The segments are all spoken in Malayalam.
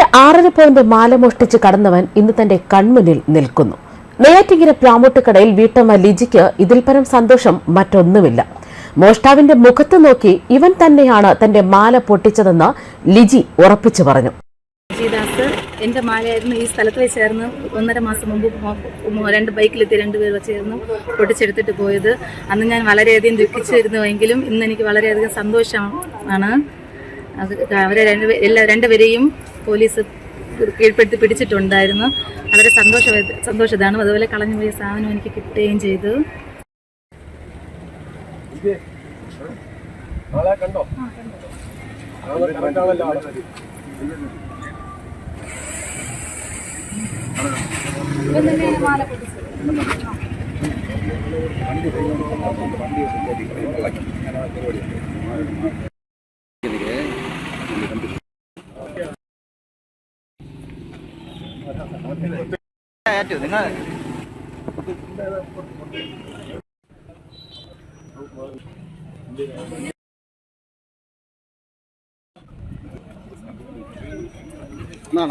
തന്റെ ആറര പവന്റെ മാല മോഷ്ടിച്ച് കടന്നവൻ ഇന്ന് തന്റെ കൺമുന്നിൽ നിൽക്കുന്നു. നെയ്യാറ്റിങ്കര പ്ലാമോട്ടുകടയിൽ വീട്ടമ്മ ലിജിക്ക് ഇതിൽ പരം സന്തോഷം മറ്റൊന്നുമില്ല. മോഷ്ടാവിന്റെ മുഖത്ത് നോക്കി ഇവൻ തന്നെയാണ് തന്റെ മാല പൊട്ടിച്ചതെന്ന് ലിജി ഉറപ്പിച്ചു പറഞ്ഞു. വിജയദാസ് എന്റെ മാലയായിരുന്നു ഈ സ്ഥലത്ത് വെച്ചായിരുന്നു. ഒന്നര മാസം മുമ്പ് രണ്ട് ബൈക്കിലെത്തി രണ്ടുപേർ വെച്ചായിരുന്നു പൊട്ടിച്ചെടുത്തിട്ട് പോയത്. അന്ന് ഞാൻ വളരെയധികം ദുഃഖിച്ചിരുന്നു എങ്കിലും ഇന്ന് എനിക്ക് വളരെയധികം സന്തോഷമാണ്. അവരെ രണ്ട് എല്ലാ രണ്ടുപേരെയും പോലീസ് കീഴ്പ്പെടുത്തി പിടിച്ചിട്ടുണ്ടായിരുന്നു വളരെ സന്തോഷ സന്തോഷതാണ് അതുപോലെ കളഞ്ഞു പോയ സാധനം എനിക്ക് കിട്ടുകയും ചെയ്തു കണ്ടോ കറക്റ്റാണല്ലോ ആളെ ഏറ്റു നിങ്ങൾ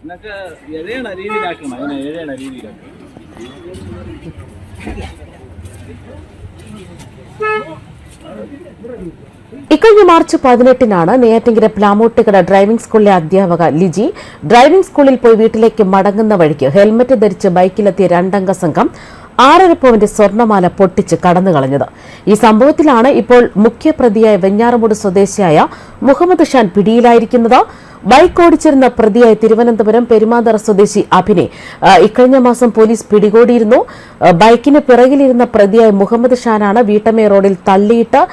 നിങ്ങൾക്ക് എഴയണ രീതിയിലാക്കണം അതിനെ എഴയണ രീതിയിലാക്കണം ഇക്കഴിഞ്ഞ മാർച്ച് പതിനെട്ടിനാണ് നെയ്യാറ്റിങ്കര പ്ലാമോട്ടുകട ഡ്രൈവിംഗ് സ്കൂളിലെ അധ്യാപക ലിജി. ഡ്രൈവിംഗ് സ്കൂളിൽ പോയി വീട്ടിലേക്ക് മടങ്ങുന്ന വഴിക്ക് ഹെൽമറ്റ് ധരിച്ച് ബൈക്കിലെത്തിയ രണ്ടംഗ സംഘം ആറര പവന്റെ സ്വർണമാല പൊട്ടിച്ച് കടന്നു കളഞ്ഞത്. ഈ സംഭവത്തിലാണ് ഇപ്പോൾ മുഖ്യപ്രതിയായ വെഞ്ഞാറമൂട് സ്വദേശിയായ മുഹമ്മദ് ഷാൻ പിടിയിലായിരിക്കുന്നത്. ബൈക്ക് ഓടിച്ചിരുന്ന പ്രതിയായ തിരുവനന്തപുരം പെരുമാതറ സ്വദേശി അഭിനെ ഇക്കഴിഞ്ഞ മാസം പോലീസ് പിടികൂടിയിരുന്നു. ബൈക്കിന് പിറകിലിരുന്ന പ്രതിയായ മുഹമ്മദ് ഷാനാണ് വീട്ടമ്മേ റോഡിൽ തള്ളിയിട്ട്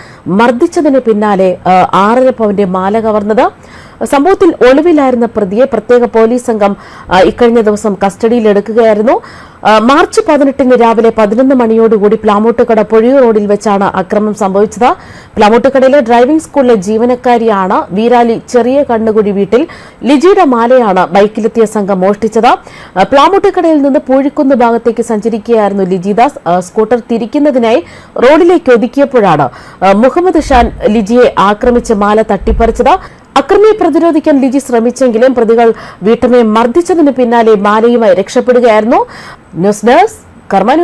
മർദ്ദിച്ചതിന് പിന്നാലെ ആറര പവന്റെ മാല കവർന്നത്. സംഭവത്തിൽ ഒളിവിലായിരുന്ന പ്രതിയെ പ്രത്യേക പോലീസ് സംഘം ഇക്കഴിഞ്ഞ ദിവസം കസ്റ്റഡിയിലെടുക്കുകയായിരുന്നു മാർച്ച് പതിനെട്ടിന് രാവിലെ പതിനൊന്ന് മണിയോടുകൂടി പ്ലാമോട്ടുകട പൊഴിയൂർ റോഡിൽ വെച്ചാണ് അക്രമം സംഭവിച്ചത്. പ്ലാമോട്ടുകടയിലെ ഡ്രൈവിംഗ് സ്കൂളിലെ ജീവനക്കാരിയാണ് വീരാലി ചെറിയ കണ്ണുകുടി വീട്ടിൽ ലിജിയുടെ മാലയാണ് ബൈക്കിലെത്തിയ സംഘം മോഷ്ടിച്ചത്. പ്ലാമോട്ടുകടയിൽ നിന്ന് പൂഴിക്കുന്ന് ഭാഗത്തേക്ക് സഞ്ചരിക്കുകയായിരുന്നു ലിജിദാസ്. സ്കൂട്ടർ തിരിക്കുന്നതിനായി റോഡിലേക്ക് ഒതുക്കിയപ്പോഴാണ് മുഹമ്മദ് ഷാൻ ലിജിയെ ആക്രമിച്ച് മാല തട്ടിപ്പറിച്ചത്. അക്രമിയെ പ്രതിരോധിക്കാൻ ലിജി ശ്രമിച്ചെങ്കിലും പ്രതികൾ വീട്ടമ്മയെ മർദ്ദിച്ചതിന് പിന്നാലെ മാലയുമായി രക്ഷപ്പെടുകയായിരുന്നു. ന്യൂസ് ഡെസ്ക് കർമ്മ